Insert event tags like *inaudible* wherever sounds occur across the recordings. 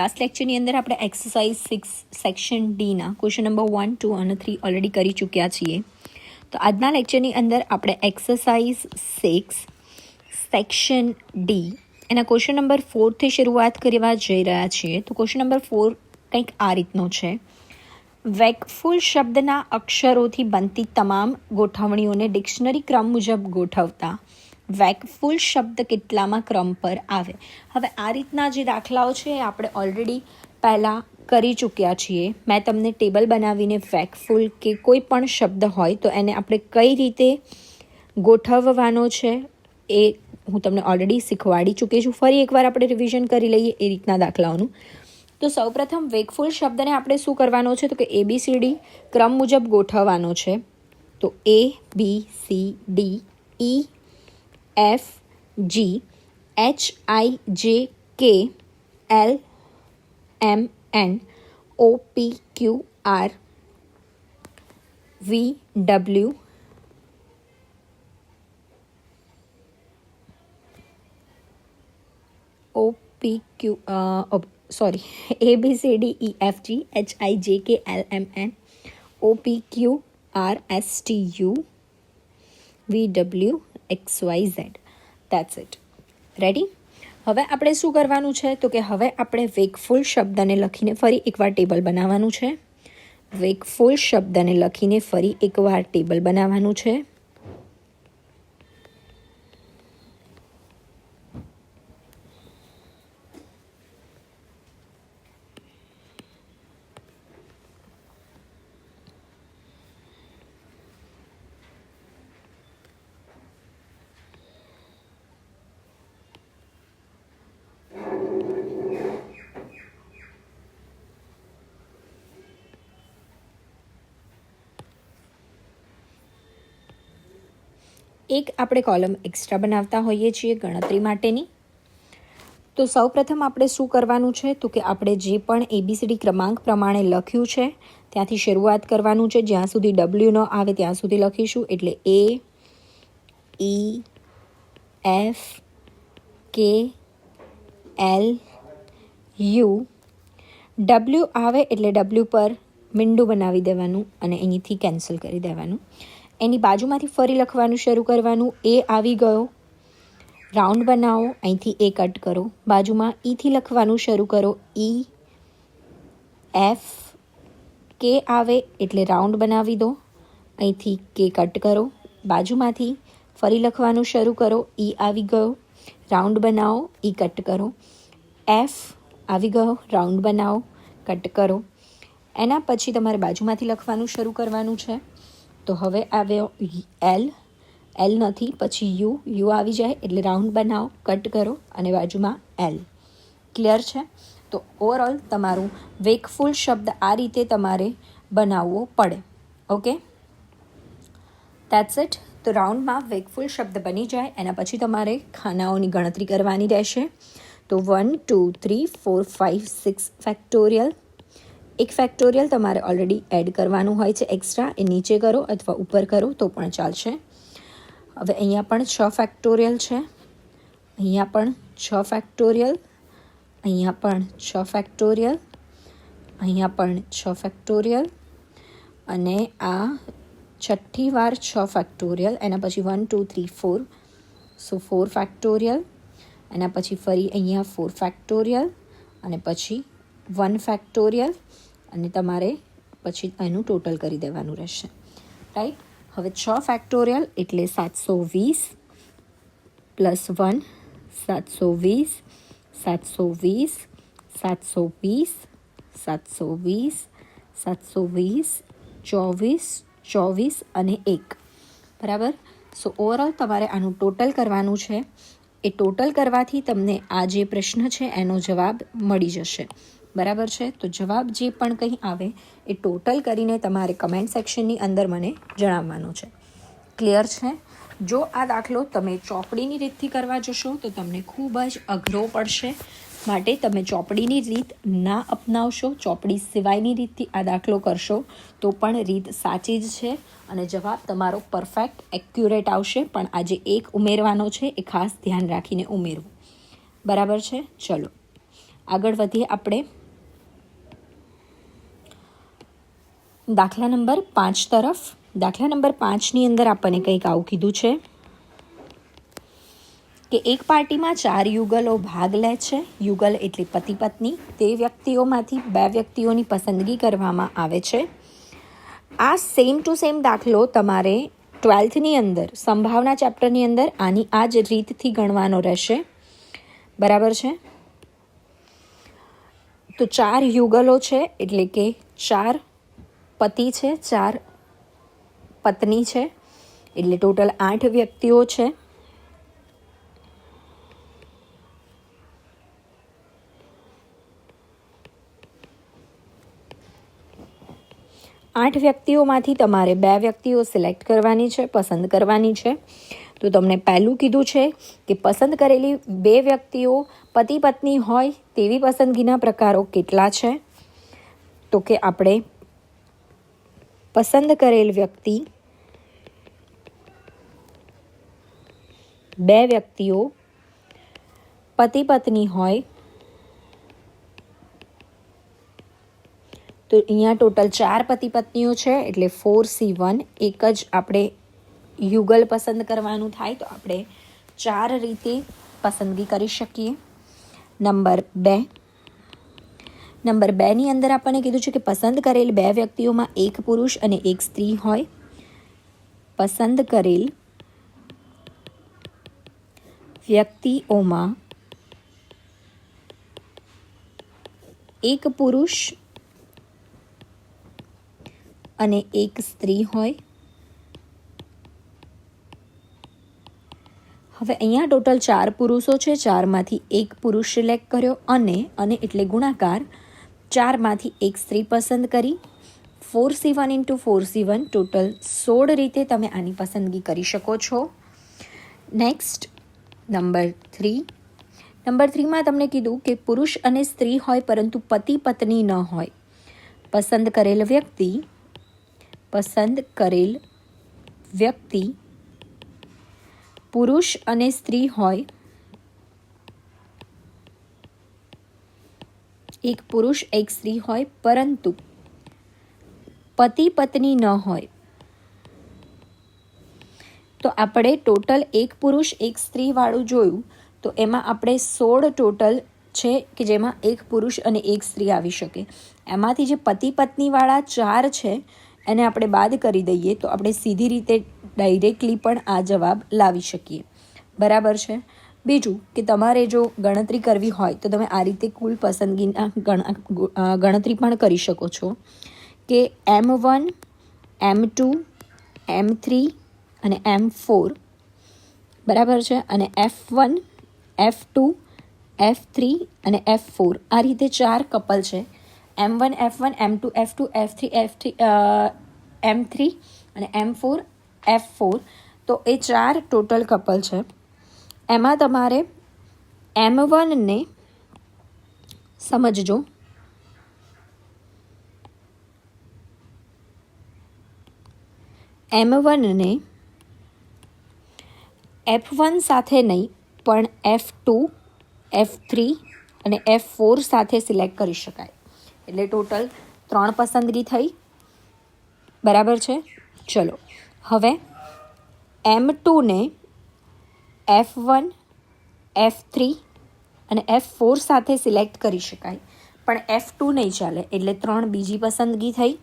Last લેક્ચરની અંદર આપણે એક્સરસાઇઝ સિક્સ સેક્શન ડીના ક્વેશ્ચન નંબર વન ટુ અને થ્રી ઓલરેડી કરી ચૂક્યા છીએ. તો આજના લેક્ચરની અંદર આપણે એક્સરસાઇઝ સિક્સ સેક્શન ડી એના ક્વેશ્ચન નંબર ફોરથી શરૂઆત કરવા જઈ રહ્યા છીએ. તો ક્વેશ્ચન નંબર ફોર કંઈક આ રીતનો છે. વેકફુલ શબ્દના અક્ષરોથી બનતી તમામ ગોઠવણીઓને ડિક્શનરી ક્રમ મુજબ ગોઠવતા. વેકફુલ શબ્દ કેટલામાં ક્રમ પર આવે. હવે આ રીતના જે દાખલાઓ છે એ આપણે ઓલરેડી પહેલાં કરી ચૂક્યા છીએ. મેં તમને ટેબલ બનાવીને વેકફુલ કે કોઈ પણ શબ્દ હોય તો એને આપણે કઈ રીતે ગોઠવવાનો છે એ હું તમને ઓલરેડી શીખવાડી ચૂકી છું. ફરી એકવાર આપણે રિવિઝન કરી લઈએ એ રીતના દાખલાઓનું. તો સૌપ્રથમ વેકફુલ શબ્દને આપણે શું કરવાનો છે? તો કે એબીસીડી ક્રમ મુજબ ગોઠવવાનો છે. તો A B C D E F G H I J K L M N O P Q R V W. O P Q uh, oh, sorry *laughs* A B C D E F G H I J K L M N O P Q R S T U V W X Y Z. That's it ready હવે આપણે શું કરવાનું છે? તો કે હવે આપણે વેકફુલ શબ્દને લખીને ફરી એકવાર ટેબલ બનાવવાનું છે. વેકફુલ શબ્દને લખીને ફરી એકવાર ટેબલ બનાવવાનું છે. એક આપણે કોલમ એક્સ્ટ્રા બનાવતા હોઈએ છીએ ગણતરી માટેની. તો સૌપ્રથમ આપણે શું કરવાનું છે? તો કે આપણે જે પણ એબીસીડી ક્રમાંક પ્રમાણે લખ્યું છે, ત્યાંથી શરૂઆત કરવાનું છે. જ્યાં સુધી ડબલ્યુ ન આવે ત્યાં સુધી લખીશું. એટલે A E F K L U W આવે એટલે ડબલ્યુ પર મીંડું બનાવી દેવાનું અને અહીંથી કેન્સલ કરી દેવાનું. એની બાજુમાંથી ફરી લખવાનું શરૂ કરવાનું. એ આવી ગયો. રાઉન્ડ બનાવો. અહીંથી એ કટ કરો. બાજુમાં ઈથી લખવાનું શરૂ કરો. ઈ એફ કે આવે એટલે રાઉન્ડ બનાવી દો. અહીંથી કે કટ કરો. બાજુમાંથી ફરી લખવાનું શરૂ કરો. ઈ આવી ગયો. રાઉન્ડ બનાવો. ઈ કટ કરો. એફ આવી ગયો. રાઉન્ડ બનાવો. કટ કરો. એના પછી તમારે બાજુમાંથી લખવાનું શરૂ કરવાનું છે. તો હવે આવ્યો એલ. એલ નથી, પછી યુ. યુ આવી જાય એટલે રાઉન્ડ બનાવો, કટ કરો અને બાજુમાં એલ. ક્લિયર છે? તો ઓવરઓલ તમારું વેકફુલ શબ્દ આ રીતે તમારે બનાવવો પડે. ઓકે? દેટ્સ ઇટ તો રાઉન્ડમાં વેકફુલ શબ્દ બની જાય, એના પછી તમારે ખાનાઓની ગણતરી કરવાની રહેશે. તો one two three four five six factorial એક ફેક્ટોરિયલ તમારે ઓલરેડી એડ કરવાનું હોય છે એક્સ્ટ્રા એ નીચે કરો અથવા ઉપર કરો તો પણ ચાલશે. હવે અહીંયા પણ છ ફેક્ટોરિયલ છે. અહીંયા પણ છ ફેક્ટોરિયલ અહીંયા પણ છ ફેક્ટોરિયલ અહીંયા પણ છ ફેક્ટોરિયલ અને આ છઠ્ઠી વાર છ ફેક્ટોરિયલ એના પછી one two three four so four factorial એના પછી ફરી અહીંયા ફોર ફેક્ટોરિયલ અને પછી વન ફેક્ટોરિયલ અને તમારે પછી એનું ટોટલ કરી દેવાનું રહેશે. રાઈટ હવે છ ફેક્ટોરિયલ એટલે સાતસો વીસ પ્લસ વન સાતસો વીસ સાતસો વીસ સાતસો વીસ સાતસો વીસ સાતસો વીસ, ચોવીસ ચોવીસ અને એક. બરાબર? સો ઓવરઓલ તમારે આનું ટોટલ કરવાનું છે. એ ટોટલ કરવાથી તમને આ જે પ્રશ્ન છે, એનો જવાબ મળી જશે. બરાબર છે? તો જવાબ જે પણ કંઈ આવે એ ટોટલ કરીને તમારે કમેન્ટ સેક્શનની અંદર મને જણાવવાનું છે. ક્લિયર છે? જો આ દાખલો તમે ચોપડીની રીતથી કરવા જશો તો તમને ખૂબ જ અઘરો પડશે. માટે તમે ચોપડીની રીત ના અપનાવશો, ચોપડી સિવાયની રીતથી આ દાખલો કરશો તો પણ રીત સાચી જ છે અને જવાબ તમારો પરફેક્ટ, એક્યુરેટ આવશે. પણ આજે એક ઉમેરવાનો છે, એ ખાસ ધ્યાન રાખીને ઉમેરવું. બરાબર છે? ચલો. આગળ વધીએ આપણે. દાખલા નંબર પાંચ તરફ. દાખલા નંબર પાંચની અંદર આપણને કંઈક આવું કીધું છે કે એક પાર્ટીમાં ચાર યુગલો ભાગ લે છે. યુગલ એટલે પતિ પત્ની. તે વ્યક્તિઓમાંથી બે વ્યક્તિઓની પસંદગી કરવામાં આવે છે. આ સેમ ટુ સેમ દાખલો તમારે ટ્વેલ્થની અંદર, સંભાવના ચેપ્ટરની અંદર આની આ જ રીતથી ગણવાનો રહેશે. બરાબર છે? તો ચાર યુગલો છે એટલે કે ચાર પતિ છે, ચાર પત્ની છે, એટલે ટોટલ આઠ વ્યક્તિઓ છે. આઠ વ્યક્તિઓમાંથી તમારે બે વ્યક્તિઓ સિલેક્ટ કરવાની છે, પસંદ કરવાની છે. તો તમને પહેલું કીધું છે કે પસંદ કરેલી બે વ્યક્તિઓ પતિ પત્ની હોય તેવી પસંદગીના પ્રકારો કેટલા છે? તો કે આપણે પસંદ કરેલ વ્યક્તિ. બે વ્યક્તિઓ. પતિ પત્ની હોય. તો અહીંયા ટોટલ ચાર પતિ પત્નીઓ છે, એટલે ફોર સી વન એક જ આપણે યુગલ પસંદ કરવાનું થાય, તો આપણે ચાર રીતે પસંદગી કરી શકીએ. નંબર બે. નંબર બેની અંદર આપણને કીધું છે કે પસંદ કરેલ બે વ્યક્તિઓમાં એક પુરુષ અને એક સ્ત્રી હોય. પસંદ કરેલ વ્યક્તિઓમાં એક પુરુષ અને એક સ્ત્રી હોય. હવે અહીંયા ટોટલ ચાર પુરુષો છે, ચારમાંથી એક પુરુષ સિલેક્ટ કર્યો અને અને એટલે ગુણાકાર ચારમાંથી એક સ્ત્રી પસંદ કરી. Four C one into four C one total સોળ રીતે તમે આની પસંદગી કરી શકો છો. Next, number three. નંબર થ્રીમાં તમને કીધું કે પુરુષ અને સ્ત્રી હોય પરંતુ પતિ પત્ની ન હોય. પસંદ કરેલ વ્યક્તિ, પસંદ કરેલ વ્યક્તિ પુરુષ અને સ્ત્રી હોય એક પુરુષ, એક સ્ત્રી હોય, પરંતુ પતિ પત્ની ન હોય. તો આપણે ટોટલ એક પુરુષ, એક સ્ત્રીવાળું જોયું, તો એમાં આપણે સોળ ટોટલ છે કે જેમાં એક પુરુષ અને એક સ્ત્રી આવી શકે. એમાંથી જે પતિ પત્નીવાળા ચાર છે, એને આપણે બાદ કરી દઈએ, તો આપણે સીધી રીતે ડાયરેક્ટલી પણ આ જવાબ લાવી શકીએ. બરાબર છે? બીજું કે તમારે જો ગણતરી કરવી હોય, તો તમે આ રીતે કુલ પસંદગીના ગણતરી પણ કરી શકો છો. કે M one, M two, M three અને એમ ફોર. બરાબર છે? અને F one, F two, F three અને એફ ફોર. આ રીતે ચાર કપલ છે. M one, F one, M two, F two, F three F three M three અને એમ ફોર, એફ ફોર. તો એ ચાર ટોટલ કપલ છે. એમાં તમારે એમ વનને સમજજો. એમ વનને એફ વન સાથે નહીં, પણ એફ ટુ એફ થ્રી અને એફ ફોર સાથે સિલેક્ટ કરી શકાય. એટલે ટોટલ ત્રણ પસંદગી થઈ. બરાબર છે? ચલો. હવે એમ ટુને એફ વન એફ થ્રી અને એફ ફોર સાથે સિલેક્ટ કરી શકાય. પણ એફ ટુ નહીં ચાલે, એટલે ત્રણ બીજી પસંદગી થઈ.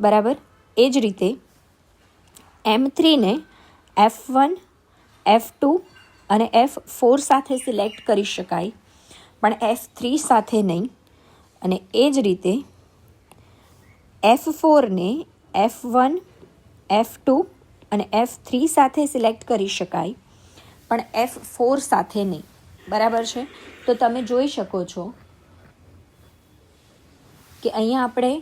બરાબર? એ જ રીતે એમ થ્રીને એફ વન એફ ટુ અને એફ ફોર સાથે સિલેક્ટ કરી શકાય, પણ એફ થ્રી સાથે નહીં. અને એ જ રીતે એફ ફોરને એફ વન એફ ટુ અને એફ થ્રી સાથે સિલેક્ટ કરી શકાય પણ એફ ફોર સાથે નહીં. બરાબર છે? તો તમે જોઈ શકો છો કે અહીંયા આપણે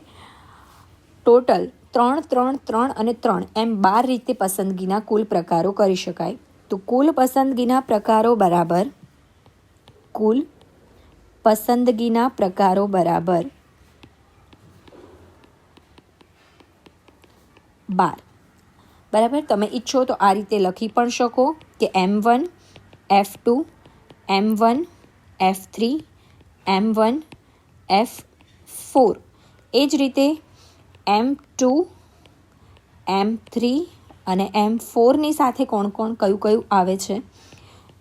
ટોટલ ત્રણ ત્રણ ત્રણ અને ત્રણ એમ બાર રીતે પસંદગીના કુલ પ્રકારો કરી શકાય. તો કુલ પસંદગીના પ્રકારો બરાબર, કુલ પસંદગીના પ્રકારો બરાબર બાર. બરાબર? તમે ઈચ્છો તો આ રીતે લખી પણ શકો કે M one F two M one F three M one F four એ જ રીતે એમ ટુ એમ થ્રી અને એમ ફોરની સાથે કોણ કોણ કયું કયું આવે છે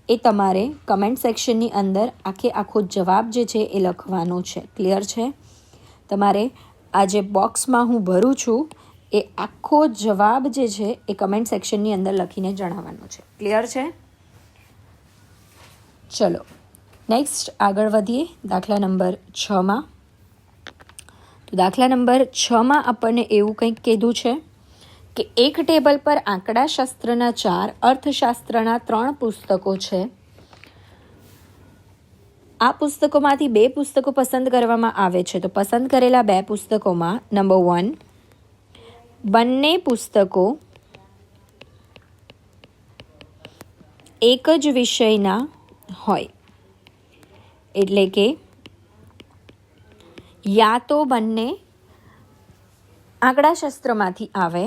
એ તમારે કમેન્ટ સેક્શનની અંદર આખે આખો જવાબ જે છે એ લખવાનો છે. ક્લિયર છે? તમારે આ જે બોક્સમાં હું ભરું છું એ આખો જવાબ જે છે એ કમેન્ટ સેક્શનની અંદર લખીને જણાવવાનો છે. ક્લિયર છે? ચલો નેક્સ્ટ આગળ વધીએ દાખલા નંબર છમાં તો દાખલા નંબર છમાં આપણને એવું કંઈક કીધું છે કે એક ટેબલ પર આંકડાશાસ્ત્રના ચાર, અર્થશાસ્ત્રના ત્રણ પુસ્તકો છે. આ પુસ્તકોમાંથી બે પુસ્તકો પસંદ કરવામાં આવે છે. તો પસંદ કરેલા બે પુસ્તકોમાં નંબર વન બંને પુસ્તકો એક જ વિષયના હોય એટલે કે યા તો બંને આંકડાશાસ્ત્રમાંથી આવે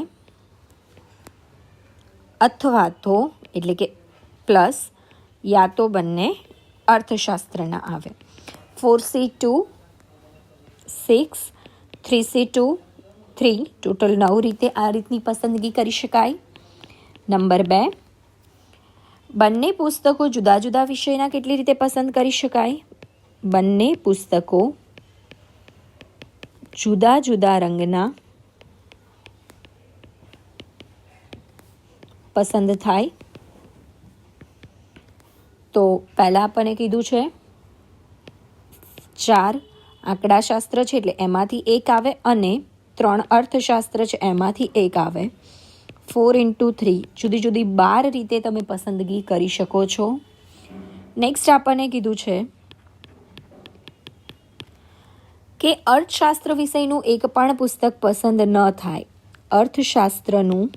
અથવા તો એટલે કે પ્લસ યા તો બંને અર્થશાસ્ત્રના આવે four C two six three C two three total નવ રીતે આ રીતની પસંદગી કરી શકાય નંબર બે બંને પુસ્તકો જુદા જુદા વિષયના કેટલી રીતે પસંદ કરી શકાય બંને પુસ્તકો જુદા જુદા રંગના પસંદ થાય તો પહેલાં આપણને કીધું છે ચાર આંકડાશાસ્ત્ર છે એટલે એમાંથી એક આવે અને ત્રણ અર્થશાસ્ત્ર છે, એમાંથી એક આવે. ફોર ઇન્ટુ થ્રી જુદી જુદી બાર રીતે તમે પસંદગી કરી શકો છો. નેક્સ્ટ આપણને કીધું છે કે અર્થશાસ્ત્ર વિષયનું એક પણ પુસ્તક પસંદ ન થાય. અર્થશાસ્ત્રનું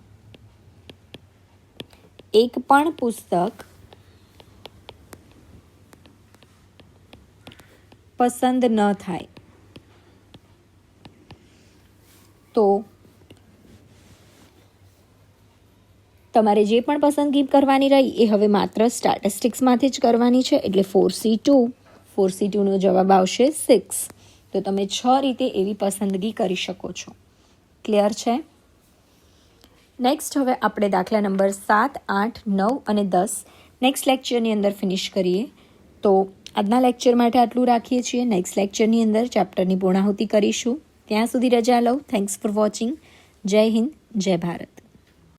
એક પણ પુસ્તક પસંદ ન થાય. તો તમારે જે પણ પસંદગી કરવાની રહી એ હવે માત્ર સ્ટાટિસ્ટિક્સમાંથી જ કરવાની છે, એટલે four C two four C ટુનો જવાબ આવશે સિક્સ તો તમે છ રીતે એવી પસંદગી કરી શકો છો. ક્લિયર છે? નેક્સ્ટ હવે આપણે દાખલા નંબર સાત, આઠ, નવ અને દસ નેક્સ્ટ લેક્ચરની અંદર ફિનિશ કરીએ. તો આજના લેક્ચર માટે આટલું રાખીએ છીએ. નેક્સ્ટ લેક્ચરની અંદર ચેપ્ટરની પૂર્ણાહુતિ કરીશું. ત્યાં સુધી રજા લઉં થેન્ક્સ ફોર વોચિંગ જય હિન્દ જય ભારત.